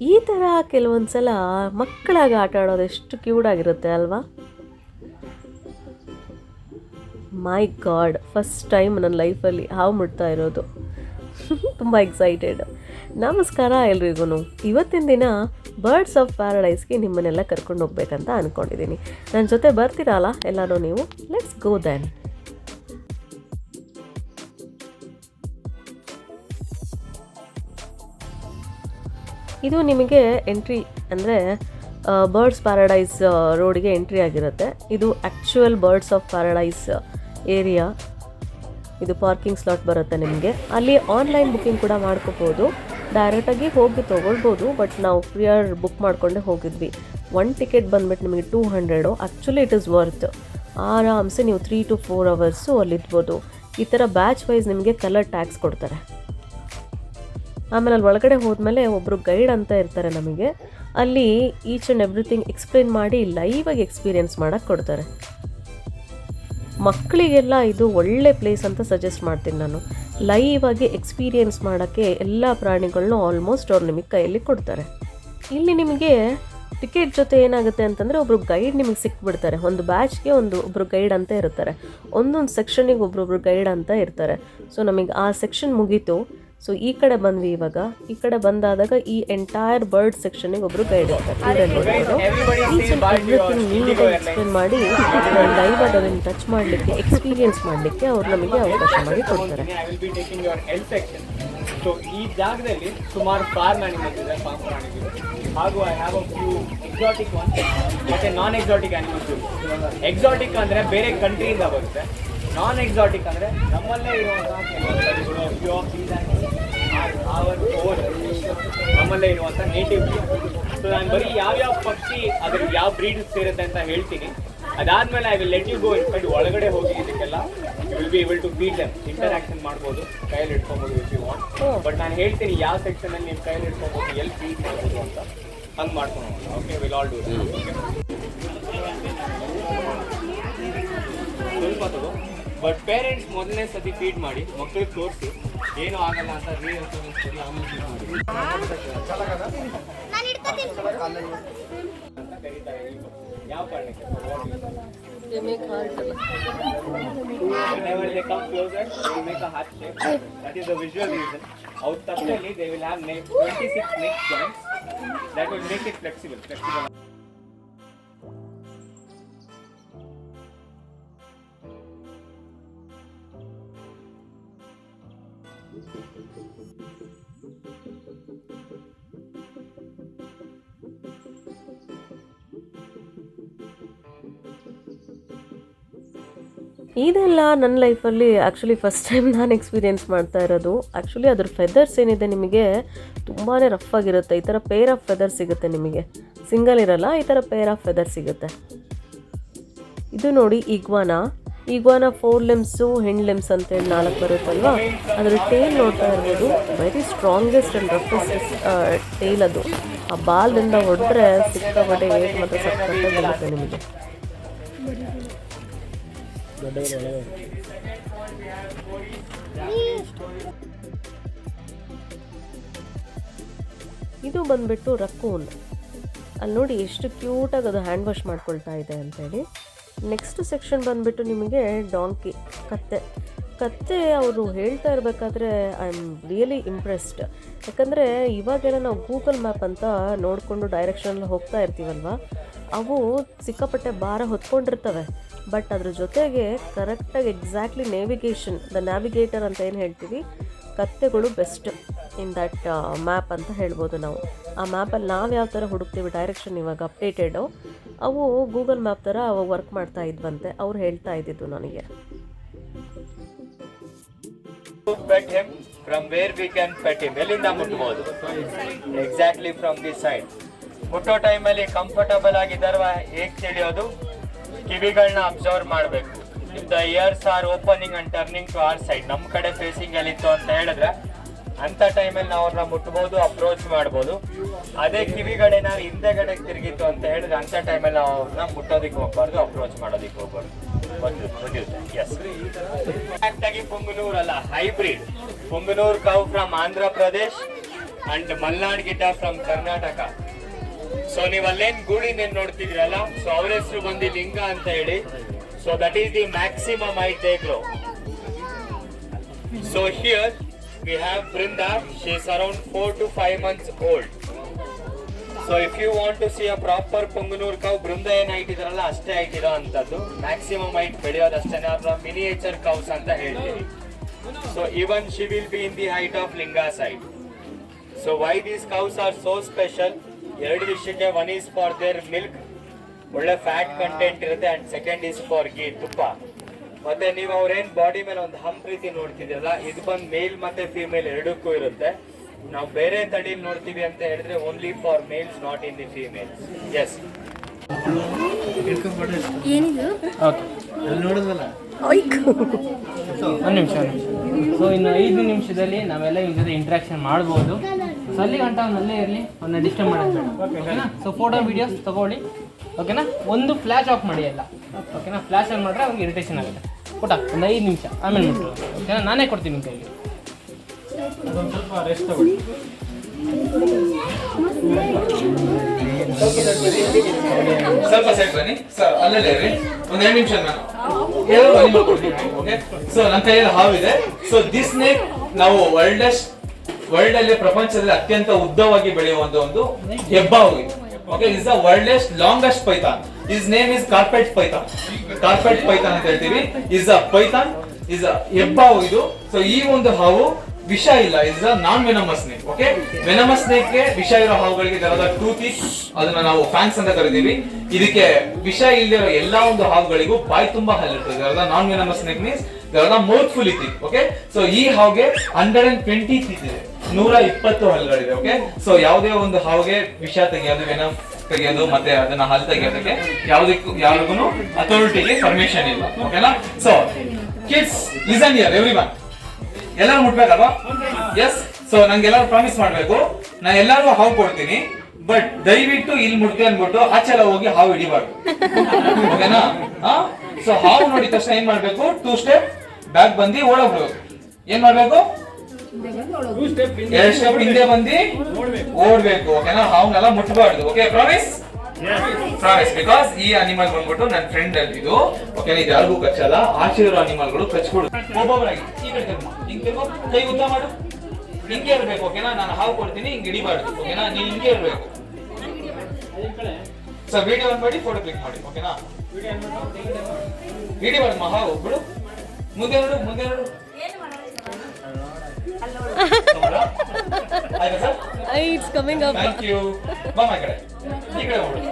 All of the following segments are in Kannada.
ಈ ಥರ ಕೆಲವೊಂದು ಸಲ ಮಕ್ಕಳಾಗಿ ಆಟ ಆಡೋದು ಎಷ್ಟು ಕ್ಯೂಡಾಗಿರುತ್ತೆ ಅಲ್ವಾ? ಮೈ ಗಾಡ್ ಫಸ್ಟ್ ಟೈಮ್ ನನ್ನ ಲೈಫಲ್ಲಿ ಹಾವು ಮುಟ್ತಾ ಇರೋದು. ತುಂಬ ಎಕ್ಸೈಟೆಡ್ ನಮಸ್ಕಾರ ಎಲ್ರಿಗೂ ಇವತ್ತಿನ ದಿನ ಬರ್ಡ್ಸ್ ಆಫ್ ಪ್ಯಾರಡೈಸ್ಗೆ ನಿಮ್ಮನ್ನೆಲ್ಲ ಕರ್ಕೊಂಡು ಹೋಗ್ಬೇಕಂತ ಅಂದ್ಕೊಂಡಿದ್ದೀನಿ ನನ್ನ ಜೊತೆ ಬರ್ತೀರಲ್ಲ ಎಲ್ಲರೂ ನೀವು? ಲೆಟ್ಸ್ ಗೋ ದ್ಯಾನ್ ಇದು ನಿಮಗೆ ಎಂಟ್ರಿ ಅಂದರೆ ಬರ್ಡ್ಸ್ ಪ್ಯಾರಡೈಸ್ ರೋಡಿಗೆ ಎಂಟ್ರಿ ಆಗಿರುತ್ತೆ. ಇದು actual birds of paradise area ಇದು ಪಾರ್ಕಿಂಗ್ ಸ್ಲಾಟ್ ಬರುತ್ತೆ ನಿಮಗೆ. ಅಲ್ಲಿ ಆನ್ಲೈನ್ ಬುಕ್ಕಿಂಗ್ ಕೂಡ ಮಾಡ್ಕೋಬೋದು. ಡೈರೆಕ್ಟಾಗಿ ಹೋಗಿ ತೊಗೊಳ್ಬೋದು ಬಟ್ ನಾವು ಪ್ರಿಯರ್ ಬುಕ್ ಮಾಡಿಕೊಂಡೇ ಹೋಗಿದ್ವಿ. ಒನ್ ಟಿಕೆಟ್ ಬಂದ್ಬಿಟ್ಟು ನಿಮಗೆ two hundred actually it is worth ಆರಾಮ್ಸೆ ನೀವು ತ್ರೀ ಟು ಫೋರ್ ಅವರ್ಸು ಅಲ್ಲಿರ್ಬೋದು. ಈ ಥರ ಬ್ಯಾಚ್ ವೈಸ್ ನಿಮಗೆ ಕಲರ್ ಟ್ಯಾಕ್ಸ್ ಕೊಡ್ತಾರೆ. ಆಮೇಲೆ ಅಲ್ಲಿ ಒಳಗಡೆ ಹೋದ್ಮೇಲೆ ಒಬ್ಬರು ಗೈಡ್ ಅಂತ ಇರ್ತಾರೆ ನಮಗೆ. ಅಲ್ಲಿ ಈಚ್ ಆ್ಯಂಡ್ ಎವ್ರಿಥಿಂಗ್ ಎಕ್ಸ್ಪ್ಲೇನ್ ಮಾಡಿ ಲೈವಾಗಿ ಎಕ್ಸ್ಪೀರಿಯೆನ್ಸ್ ಮಾಡೋಕ್ಕೆ ಕೊಡ್ತಾರೆ. ಮಕ್ಕಳಿಗೆಲ್ಲ ಇದು ಒಳ್ಳೆ ಪ್ಲೇಸ್ ಅಂತ ಸಜೆಸ್ಟ್ ಮಾಡ್ತೀನಿ ನಾನು. ಲೈವ್ ಆಗಿ ಎಕ್ಸ್ಪೀರಿಯೆನ್ಸ್ ಮಾಡೋಕ್ಕೆ ಎಲ್ಲ ಪ್ರಾಣಿಗಳನ್ನೂ ಆಲ್ಮೋಸ್ಟ್ ಅವ್ರು ನಿಮಗೆ ಕೈಯಲ್ಲಿ ಕೊಡ್ತಾರೆ. ಇಲ್ಲಿ ನಿಮಗೆ ಟಿಕೆಟ್ ಜೊತೆ ಏನಾಗುತ್ತೆ ಅಂತಂದರೆ ಒಬ್ಬರು ಗೈಡ್ ನಿಮಗೆ ಸಿಕ್ಬಿಡ್ತಾರೆ. ಒಂದು ಬ್ಯಾಚ್ಗೆ ಒಂದು ಒಬ್ಬರು ಗೈಡ್ ಅಂತ ಇರ್ತಾರೆ ಒಂದೊಂದು ಸೆಕ್ಷನಿಗೆ ಒಬ್ರೊಬ್ರು ಗೈಡ್ ಅಂತ ಇರ್ತಾರೆ. ಸೊ ನಮಗೆ ಆ ಸೆಕ್ಷನ್ ಮುಗೀತು. ಸೊ ಈ ಕಡೆ ಬಂದ್ವಿ ಇವಾಗ. ಈ ಕಡೆ ಬಂದಾದಾಗ ಈ ಎಂಟೈರ್ ಬರ್ಡ್ ಸೆಕ್ಷನಿಗೆ ಒಬ್ರು ಗೈಡ್ ಇರ್ತಾರೆ. ನೀಟಾಗಿ ಎಕ್ಸ್ಪ್ಲೇನ್ ಮಾಡಿ ಲೈವ್ ಅದನ್ನು ಟಚ್ ಮಾಡಲಿಕ್ಕೆ ಎಕ್ಸ್ಪೀರಿಯನ್ಸ್ ಮಾಡಲಿಕ್ಕೆ ಅವ್ರು ನಮಗೆ ಅವಕಾಶ ಮಾಡಿ ಕೊಡ್ತಾರೆ. ಸೊ ಈ ಜಾಗದಲ್ಲಿ ಸುಮಾರು ಫಾರ್ಮ್ ಆನಿಮಲ್ಸ್ ಇದೆ ಫಾರ್ಮ್ ಪ್ರಾಣಿಗಳು. ಹಾಗೂ I have a few exotic one ಮತ್ತು ನಾನ್ ಎಕ್ಸಾಟಿಕ್ ಆನಿಮಲ್ಸ್ ಎಕ್ಸಾಟಿಕ್ ಅಂದ್ರೆ ಬೇರೆ ಕಂಟ್ರಿಯಿಂದ ಬರುತ್ತೆ. ನಾನ್ ಎಕ್ಸಾಟಿಕ್ ಅಂದ್ರೆ ನಮ್ಮಲ್ಲೇ ಇರುವಂತಹ ಅವರ್ ಓನ್ ನಮ್ಮಲ್ಲೇ ಇರುವಂತ ನೇಟಿವ್ ಸೊ ನಾನು ಬರೀ ಯಾವ್ಯಾವ ಪಕ್ಷಿ ಅದ್ರ ಯಾವ ಬ್ರೀಡ್ ಸೇರುತ್ತೆ ಅಂತ ಹೇಳ್ತೀನಿ. ಅದಾದ್ಮೇಲೆ I will let you go inside ಒಳಗಡೆ ಹೋಗಿ ಇದಕ್ಕೆಲ್ಲ will be able to beat them interaction ಮಾಡ್ಬೋದು. ಕೈಯಲ್ಲಿ ಇಟ್ಕೊಬೋದು ಇಫ್ ಯು ವಾಂಟ್ ಬಟ್ ನಾನು ಹೇಳ್ತೀನಿ ಯಾವ ಸೆಕ್ಷನ್ ಅಲ್ಲಿ ನೀವು ಕೈಯಲ್ಲಿ ಇಟ್ಕೊಬೋದು ಎಲ್ಲಿ ಬೀಟ್ ಮಾಡ್ಬೋದು ಅಂತ ಹಂಗೆ ಮಾಡ್ಕೊಂಡು ಓಕೆ ವಿಲ್ ಆಲ್ ಡೂ ಸ್ವಲ್ಪ ತಗೋ. ಬಟ್ ಪೇರೆಂಟ್ಸ್ ಮೊದಲನೇ ಸತಿ ಫೀಡ್ ಮಾಡಿ ಮಕ್ಕಳಿಗೆ ತೋರಿಸಿ ಏನು ಆಗಲ್ಲ ಅಂತ ರೀಅನ್ಸೂರೆನ್ಸ್ ಕೊಡಿ ಆಮೇಲೆ ಫೀಡ್ ಮಾಡಿ ಅಂತ ಕರೀತಾರೆ ಇವ್ರು. ಯಾವ ಕಾರಣಕ್ಕೆ Whenever they come closer, they will make a heart shape. That is the visual reason. Out ತಪ್ಪಲ್ಲಿ they will have neck, 26 neck joints. That will make it flexible. flexible. ಇದೆಲ್ಲ ನನ್ನ ಲೈಫಲ್ಲಿ ಆ್ಯಕ್ಚುಲಿ ಫಸ್ಟ್ ಟೈಮ್ ನಾನು ಎಕ್ಸ್ಪೀರಿಯೆನ್ಸ್ ಮಾಡ್ತಾ ಇರೋದು. ಆ್ಯಕ್ಚುಲಿ ಅದ್ರ ಫೆದರ್ಸ್ ಏನಿದೆ ನಿಮಗೆ ತುಂಬಾ ರಫ್ ಆಗಿರುತ್ತೆ. ಈ ಥರ ಪೇರ್ ಆಫ್ ಫೆದರ್ ಸಿಗುತ್ತೆ ನಿಮಗೆ. ಸಿಂಗಲ್ ಇರಲ್ಲ, ಈ ಥರ ಪೇರ್ ಆಫ್ ಫೆದರ್ ಸಿಗುತ್ತೆ. ಇದು ನೋಡಿ ಇಗ್ವಾನ ಇಗ್ವಾನ ಫೋರ್ ಲೆಮ್ಸು ಹೆಣ್ ಲೆಮ್ಸ್ ಅಂತೇಳಿ ನಾಲ್ಕು ಬರುತ್ತಲ್ವಾ ಅದರ ಟೇಲ್ ನೋಡ್ತಾ ಇರ್ಬೋದು. Very strongest and roughest tail ಅದು. ಆ ಬಾಲ್ದಿಂದ ಹೊಡೆದ್ರೆ ಸಿಕ್ಕಾಪಟ್ಟೆ ಏಟ್ ಮತ್ತು ಸಕ್ಕತ್ತೆ ಬರುತ್ತೆ ನಿಮಗೆ. ಇದು ಬಂದ್ಬಿಟ್ಟು ರಕ್ಕೂನ್ ಅಲ್ಲಿ ನೋಡಿ ಎಷ್ಟು ಕ್ಯೂಟಾಗಿ ಅದು ಹ್ಯಾಂಡ್ ವಾಶ್ ಮಾಡ್ಕೊಳ್ತಾ ಇದೆ ಅಂತೇಳಿ. ನೆಕ್ಸ್ಟ್ ಸೆಕ್ಷನ್ ಬಂದ್ಬಿಟ್ಟು ನಿಮಗೆ ಡಾಂಕಿ ಕತ್ತೆ. ಕತ್ತೆ ಅವರು ಹೇಳ್ತಾ ಇರಬೇಕಾದ್ರೆ ಐ ಆಮ್ ರಿಯಲಿ ಇಂಪ್ರೆಸ್ಡ್ ಯಾಕಂದರೆ ಇವಾಗೆಲ್ಲ ನಾವು ಗೂಗಲ್ ಮ್ಯಾಪ್ ಅಂತ ನೋಡಿಕೊಂಡು ಡೈರೆಕ್ಷನಲ್ಲಿ ಹೋಗ್ತಾ ಇರ್ತೀವಲ್ವ? ಅವು ಸಿಕ್ಕಾಪಟ್ಟೆ ಭಾರ ಹೊತ್ಕೊಂಡಿರ್ತವೆ. ಬಟ್ ಅದ್ರ ಜೊತೆಗೆ ಕರೆಕ್ಟಾಗಿ ಎಕ್ಸಾಕ್ಟ್ಲಿ ನೇವಿಗೇಷನ್ ದ ನ್ಯಾವಿಗೇಟರ್ ಅಂತ ಏನು ಹೇಳ್ತೀವಿ? ಕತ್ತೆಗಳು ಬೆಸ್ಟ್ ಇನ್ ದಟ್ ಮ್ಯಾಪ್ ಅಂತ ಹೇಳ್ಬೋದು ನಾವು. ಆ ಮ್ಯಾಪಲ್ಲಿ ನಾವು ಯಾವ ಥರ ಹುಡುಕ್ತೀವಿ ಡೈರೆಕ್ಷನ್ ಇವಾಗ ಅಪ್ಡೇಟೆಡು ಅವು ಗೂಗಲ್ ಮ್ಯಾಪ್ ಥರ ಅವಾಗ ವರ್ಕ್ ಮಾಡ್ತಾ ಇದ್ವಂತೆ. ಅವ್ರು ಹೇಳ್ತಾ ಇದ್ದಿದ್ದು ನನಗೆ. From where we can pet him? ಎಲ್ಲಿಂದ ಮುಟ್ಬೋದು? ಎಕ್ಸಾಕ್ಟ್ಲಿ ಫ್ರಮ್ ದಿ ಸೈಡ್ ಮುಟ್ಟೋ ಟೈಮಲ್ಲಿ ಕಂಫರ್ಟಬಲ್ ಆಗಿದ್ದಾರ ಹೇಗೆ ತಿಳಿಯೋದು? ಕಿವಿಗಳನ್ನ ಅಬ್ಸರ್ವ್ ಮಾಡಬೇಕು. If the ears are opening and turning to our side ನಮ್ಮ ಕಡೆ ಫೇಸಿಂಗ್ ಎಲ್ಲಿತ್ತು ಅಂತ ಹೇಳಿದ್ರೆ ಅಂತ ಟೈಮಲ್ಲಿ ನಾವು ಅವ್ರನ್ನ ಮುಟ್ಬೋದು ಅಪ್ರೋಚ್ ಮಾಡ್ಬೋದು. ಅದೇ ಕಿವಿಗಳೇನಾದ್ರು ಹಿಂದೆಗಡೆ ತಿರುಗಿತ್ತು ಅಂತ ಹೇಳಿದ್ರೆ ಅಂತ ಟೈಮಲ್ಲಿ ನಾವು ಅವ್ರನ್ನ ಮುಟ್ಟೋದಕ್ಕೆ ಹೋಗ್ಬಾರ್ದು ಅಪ್ರೋಚ್ ಮಾಡೋದಕ್ಕೆ ಹೋಗ್ಬಾರ್ದು. ಎಸ್ ಅಲ್ಲ hybrid Punganur cow from Andhra Pradesh and Malnad Gidda from Karnataka so ನೀವು ಅಲ್ಲೇನ್ ಗೂಳಿನ ನೋಡ್ತಿದ್ರಲ್ಲ? ಸೊ ಅವ್ರ ಹೆಸರು ಬಂದಿ ಲಿಂಗ ಅಂತ ಹೇಳಿ. So that is the maximum I grow so here we have Brinda she's around four to five months old so if you want to see a proper Punganur cow Brinda ಏನ್ ಹೈಟ್ ಅಷ್ಟೇ ಆಯ್ತಿರೋ ಅಂತದ್ದು. ಮ್ಯಾಕ್ಸಿಮಮ್ ಹೈಟ್ ಬೆಳೆಯೋದು ಅಷ್ಟೇ ಅಥವಾ ಮಿನಿಯೇಚರ್ ಕೌಸ್ ಅಂತ ಹೇಳ್ತೀವಿ so even she will be in the height of Lingaa side so why these cows are so special ಎರಡು ವಿಷಯಕ್ಕೆ one is for their milk ಒಳ್ಳೆ ಫ್ಯಾಟ್ ಕಂಟೆಂಟ್ ಇರುತ್ತೆ and second is for ghee ತುಪ್ಪ. ಮತ್ತೆ ನೀವು ಅವ್ರೇನ್ ಬಾಡಿ ಮೇಲೆ ಒಂದು ಹಂಪ್ ರೀತಿ ನೋಡ್ತಿದ್ದೀರಲ್ಲ ಇದು ಬಂದು ಮೇಲ್ ಮತ್ತೆ ಫೀಮೇಲ್ ಎರಡಕ್ಕೂ ಇರುತ್ತೆ. ನಾವು ಬೇರೆ ತಡೀಲಿ ನೋಡ್ತೀವಿ ಅಂತ ಹೇಳಿದ್ರೆ only for males not in the female yes ಒಂದು ನಿಮಿಷ ಸೊ ಇನ್ನು ಐದು ನಿಮಿಷದಲ್ಲಿ ನಾವೆಲ್ಲ ಇವ್ರ ಜೊತೆ ಇಂಟ್ರಾಕ್ಷನ್ ಮಾಡ್ಬೋದು. ಸೊ ಅಲ್ಲಿ ಗಂಟ ಅವನಲ್ಲೇ ಇರಲಿ ಅವನ್ನ ಡಿಸ್ಟರ್ಬ್ ಮಾಡೋದು ಓಕೆನಾ ಸೊ ಫೋಟೋ ವೀಡಿಯೋಸ್ ತಗೊಳ್ಳಿ ಓಕೆನಾ ಒಂದು ಫ್ಲ್ಯಾಶ್ ಆಫ್ ಮಾಡಿ ಎಲ್ಲ. ಓಕೆನಾ ಫ್ಲ್ಯಾಶ್ ಆನ್ ಮಾಡಿದ್ರೆ ಅವ್ನಿಗೆ ಇರಿಟೇಷನ್ ಆಗುತ್ತೆ. ಪುಟ ಒಂದು ಐದು ನಿಮಿಷ. ಆಮೇಲೆ ಓಕೆನಾ ನಾನೇ ಕೊಡ್ತೀನಿ ನಿಮ್ಮ ಕೈಗೆ ಸ್ವಲ್ಪ ರೆಸ್ಟ್ ತಗೊಳ್ಳಿ. ಸ್ವಲ್ಪ ಸೈಡ್ ಬನ್ನಿ. ಸರ್ ಅಲ್ಲೇ ಇರಿ ಒಂದ್ ಎರಡು ನಿಮಿಷ ನಾನು. ಓಕೆ ಸೊ ನನ್ನ ಕೈಯಲ್ಲಿ ಹಾವಿದೆ ಸೊ ದಿಸ್ ನೇಕ್ ನಾವು ವರ್ಲ್ಡೆಸ್ಟ್ ವರ್ಲ್ಡ್ ಅಲ್ಲಿ ಪ್ರಪಂಚದಲ್ಲಿ ಅತ್ಯಂತ ಉದ್ದವಾಗಿ ಬೆಳೆಯುವಂತ ಒಂದು ಹೆಬ್ಬಾವು okay is the worldest longest python is name is carpet python carpet python ಅಂತ ಹೇಳ್ತೀವಿ. Is a python is a ಹೆಬ್ಬಾವು ಇದು. ಸೊ ಈ ಒಂದು ಹಾವು ವಿಷ ಇಲ್ಲ. Is a non venomous snake okay venomous snake ವಿಷ ಇರೋ ಹಾವುಗಳಿಗೆ ತರದ ಟೂತಿ ಅದನ್ನ ನಾವು ಫ್ಯಾನ್ಸ್ ಅಂತ ಕರಿತೀವಿ. ಇದಕ್ಕೆ ವಿಷ ಇಲ್ಲದಿರೋ ಎಲ್ಲಾ ಒಂದು ಹಾವುಗಳಿಗೂ ಬಾಯಿ ತುಂಬಾ ಹಲ್ಲಿರ್ತದೆ non venomous snake means mouth full ಇತ್ತು ಓಕೆ ಸೊ ಈ ಹಾವ್ಗೆ ಹಂಡ್ರೆಡ್ ಅಂಡ್ ಟ್ವೆಂಟಿ ಇದೆ ನೂರ ಇಪ್ಪತ್ತು ಹಲ್ಲುಗಳಿದೆ ಓಕೆ ಸೊ ಯಾವುದೇ ಒಂದು ಹಾವ್ಗೆ ವಿಷ ತೆಗೆಯೋದು ಏನೋ ತೆಗೆಯೋದು, ಮತ್ತೆ ಅದನ್ನ ಹಲ್ ತೆಗೆಯೋದಕ್ಕೆ ಯಾವ್ದಕ್ಕೂ ಯಾರಿಗೂ ಅಥಾರಿಟಿಗೆ ಪರ್ಮಿಷನ್ ಇಲ್ಲ ಓಕೆನಾ so kids listen here every one ಎಲ್ಲರೂ ಮುಟ್ಬೇಕಲ್ವಾ? ಎಸ್ ಸೊ ನಂಗೆ ಎಲ್ಲರೂ ಪ್ರಾಮಿಸ್ ಮಾಡ್ಬೇಕು. ನಾ ಎಲ್ಲರೂ ಹಾವು ಕೊಡ್ತೀನಿ ಬಟ್ ದಯವಿಟ್ಟು ಇಲ್ಲಿ ಮುಟ್ತೆ ಅನ್ಬಿಟ್ಟು ಆಚೆಲ್ಲ ಹೋಗಿ ಹಾವು ಹಿಡಿಬಾರ್ದು. ಓಕೆನಾ ಸೊ ಹಾವು ನೋಡಿದ ತಕ್ಷಣ ಏನ್ ಮಾಡ್ಬೇಕು? ಟೂ ಸ್ಟೆಪ್ ಬ್ಯಾಕ್ ಬಂದು ಓಡೋಗ್ಬೇಕು ಏನ್ ಮಾಡ್ಬೇಕು? ಎರಡ್ ಸ್ಟೆಪ್ ಹಿಂದೆ ಬಂದು ಓಡ್ಬೇಕು. ಓಕೆನಾ ಹಾವುನೆಲ್ಲ ಮುಟ್ಬಾರ್ದು ಓಕೆ ಪ್ರಾಮಿಸ್ ಪ್ರಾಮಿಸ್ ಬಿಕಾಸ್ ಈ ಅನಿಮಲ್ ಬಂದ್ಬಿಟ್ಟು ನನ್ನ ಫ್ರೆಂಡ್ ಇದು ಓಕೆನಾ ಇದು ಯಾರಿಗೂ ಕಚ್ಚಲ್ಲ ಆಚೆ ಇರೋ ಅನಿಮಲ್ಗಳು ಕಚ್ಕೊಡು ಒಬ್ಬೊಬ್ಬರಾಗಿ ಈ ಕಡೆ. ಹಿಂಗ್. ಕೈ ಉದ್ದ ಮಾಡು. ಹಿಂಗೆ ಇರ್ಬೇಕು ಓಕೆನಾ ನಾನು ಹಾವು ಕೊಡ್ತೀನಿ ಹಿಂಗ್ ಹಿಡಿಬಾರ್ದು ಓಕೆನಾ ನೀನ್ ಹಿಂಗೆ ಇರ್ಬೇಕು. ಸೊ ವಿಡಿಯೋ ಮಾಡಿ ಫೋಟೋ ಕ್ಲಿಕ್ ಮಾಡಿ ಓಕೆನಾ ಹಿಡಿಬಾರ್ದು ಮಾ ಮಹಾ ಒಬ್ಬಳು ಮುಂದೆ ನೋಡು ಮುಂದೆ ನೋಡು it's coming up thank you ಬಾ ಮೈ ಕಡೆ. ಈ ಕಡೆ ಹೋಗ್ಬಿಡು.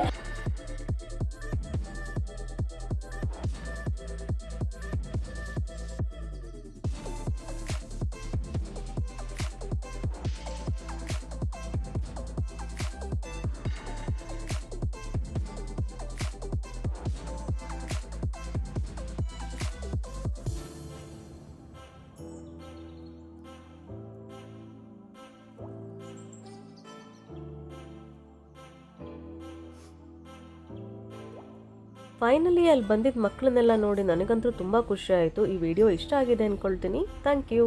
ಫೈನಲಿ ಅಲ್ಲಿ ಬಂದಿದ್ದ ಮಕ್ಕಳನ್ನೆಲ್ಲ ನೋಡಿ ನನಗಂತೂ ತುಂಬ ಖುಷಿ ಆಯಿತು. ಈ ವಿಡಿಯೋ ಇಷ್ಟ ಆಗಿದೆ ಅಂದ್ಕೊಳ್ತೀನಿ ಥ್ಯಾಂಕ್ ಯು